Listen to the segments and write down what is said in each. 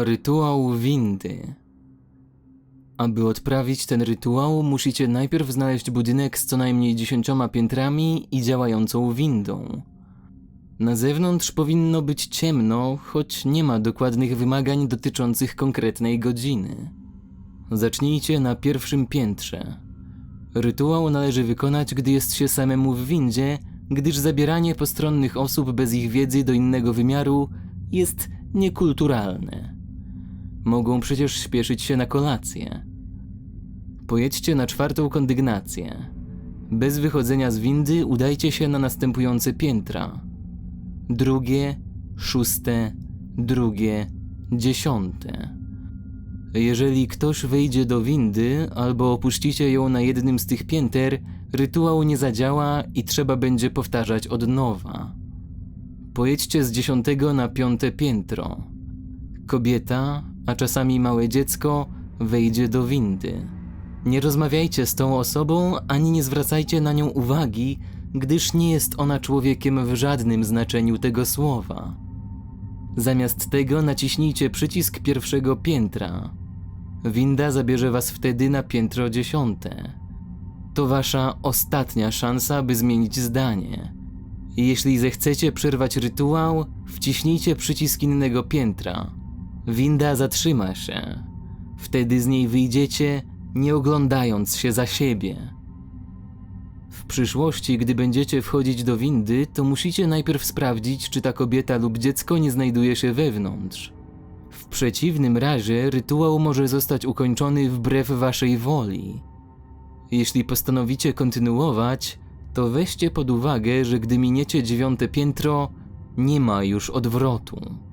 Rytuał windy. Aby odprawić ten rytuał, musicie najpierw znaleźć budynek z co najmniej dziesięcioma piętrami i działającą windą. Na zewnątrz powinno być ciemno, choć nie ma dokładnych wymagań dotyczących konkretnej godziny. Zacznijcie na pierwszym piętrze. Rytuał należy wykonać, gdy jest się samemu w windzie, gdyż zabieranie postronnych osób bez ich wiedzy do innego wymiaru jest niekulturalne. Mogą przecież śpieszyć się na kolację. Pojedźcie na czwartą kondygnację. Bez wychodzenia z windy udajcie się na następujące piętra. Drugie, szóste, drugie, dziesiąte. Jeżeli ktoś wejdzie do windy albo opuścicie ją na jednym z tych pięter, rytuał nie zadziała i trzeba będzie powtarzać od nowa. Pojedźcie z dziesiątego na piąte piętro. Kobieta, a czasami małe dziecko, wejdzie do windy. Nie rozmawiajcie z tą osobą ani nie zwracajcie na nią uwagi, gdyż nie jest ona człowiekiem w żadnym znaczeniu tego słowa. Zamiast tego naciśnijcie przycisk pierwszego piętra. Winda zabierze was wtedy na piętro dziesiąte. To wasza ostatnia szansa, by zmienić zdanie. Jeśli zechcecie przerwać rytuał, wciśnijcie przycisk innego piętra. Winda zatrzyma się. Wtedy z niej wyjdziecie, nie oglądając się za siebie. W przyszłości, gdy będziecie wchodzić do windy, to musicie najpierw sprawdzić, czy ta kobieta lub dziecko nie znajduje się wewnątrz. W przeciwnym razie rytuał może zostać ukończony wbrew waszej woli. Jeśli postanowicie kontynuować, to weźcie pod uwagę, że gdy miniecie dziewiąte piętro, nie ma już odwrotu.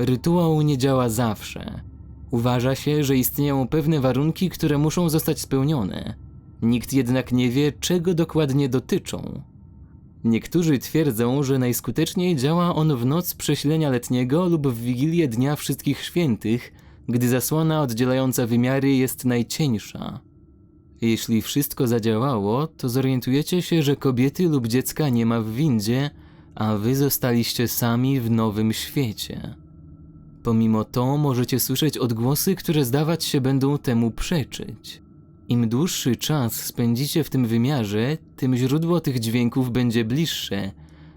Rytuał nie działa zawsze. Uważa się, że istnieją pewne warunki, które muszą zostać spełnione. Nikt jednak nie wie, czego dokładnie dotyczą. Niektórzy twierdzą, że najskuteczniej działa on w noc prześlenia letniego lub w wigilię Dnia Wszystkich Świętych, gdy zasłona oddzielająca wymiary jest najcieńsza. Jeśli wszystko zadziałało, to zorientujecie się, że kobiety lub dziecka nie ma w windzie, a wy zostaliście sami w nowym świecie. Pomimo to możecie słyszeć odgłosy, które zdawać się będą temu przeczyć. Im dłuższy czas spędzicie w tym wymiarze, tym źródło tych dźwięków będzie bliższe,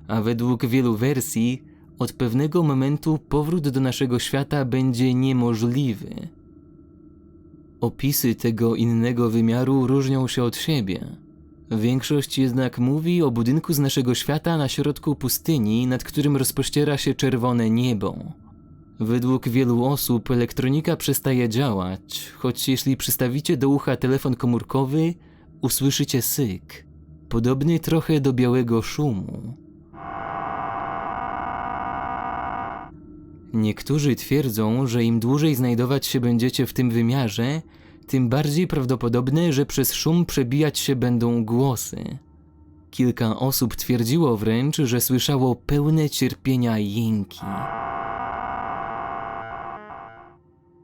a według wielu wersji, od pewnego momentu powrót do naszego świata będzie niemożliwy. Opisy tego innego wymiaru różnią się od siebie. Większość jednak mówi o budynku z naszego świata na środku pustyni, nad którym rozpościera się czerwone niebo. Według wielu osób elektronika przestaje działać, choć jeśli przystawicie do ucha telefon komórkowy, usłyszycie syk, podobny trochę do białego szumu. Niektórzy twierdzą, że im dłużej znajdować się będziecie w tym wymiarze, tym bardziej prawdopodobne, że przez szum przebijać się będą głosy. Kilka osób twierdziło wręcz, że słyszało pełne cierpienia jęki.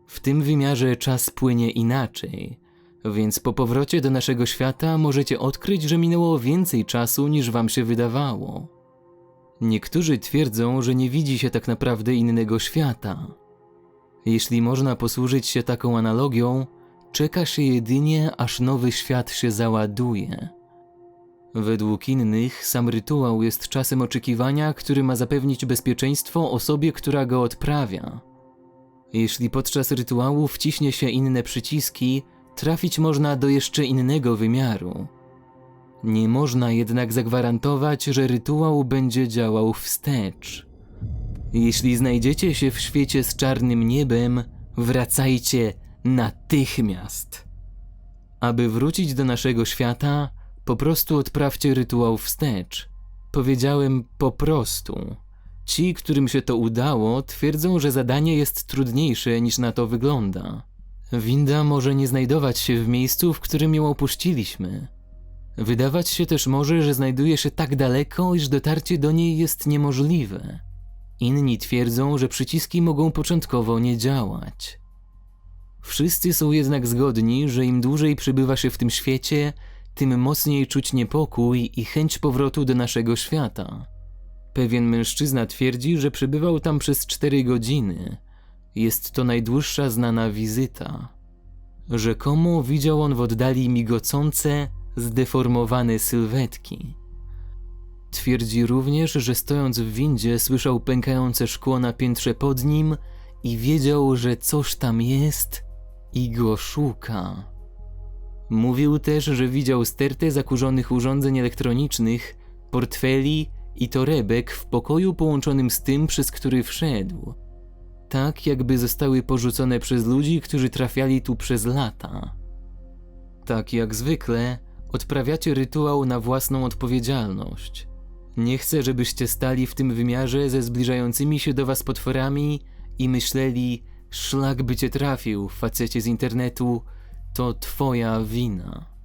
W tym wymiarze czas płynie inaczej, więc po powrocie do naszego świata możecie odkryć, że minęło więcej czasu niż wam się wydawało. Niektórzy twierdzą, że nie widzi się tak naprawdę innego świata. Jeśli można posłużyć się taką analogią, czeka się jedynie, aż nowy świat się załaduje. Według innych, sam rytuał jest czasem oczekiwania, który ma zapewnić bezpieczeństwo osobie, która go odprawia. Jeśli podczas rytuału wciśnie się inne przyciski, trafić można do jeszcze innego wymiaru. Nie można jednak zagwarantować, że rytuał będzie działał wstecz. Jeśli znajdziecie się w świecie z czarnym niebem, wracajcie natychmiast. Aby wrócić do naszego świata, po prostu odprawcie rytuał wstecz. Powiedziałem po prostu. Ci, którym się to udało, twierdzą, że zadanie jest trudniejsze niż na to wygląda. Winda może nie znajdować się w miejscu, w którym ją opuściliśmy. Wydawać się też może, że znajduje się tak daleko, iż dotarcie do niej jest niemożliwe. Inni twierdzą, że przyciski mogą początkowo nie działać. Wszyscy są jednak zgodni, że im dłużej przebywa się w tym świecie, tym mocniej czuć niepokój i chęć powrotu do naszego świata. Pewien mężczyzna twierdzi, że przebywał tam przez cztery godziny, Jest to najdłuższa znana wizyta. Rzekomo widział on w oddali migocące, zdeformowane sylwetki. Twierdzi również, że stojąc w windzie słyszał pękające szkło na piętrze pod nim i wiedział, że coś tam jest i go szuka. Mówił też, że widział stertę zakurzonych urządzeń elektronicznych, portfeli i torebek w pokoju połączonym z tym, przez który wszedł. Tak, jakby zostały porzucone przez ludzi, którzy trafiali tu przez lata. Tak jak zwykle, odprawiacie rytuał na własną odpowiedzialność. Nie chcę, żebyście stali w tym wymiarze ze zbliżającymi się do was potworami i myśleli, szlak by cię trafił, facecie z internetu, to twoja wina.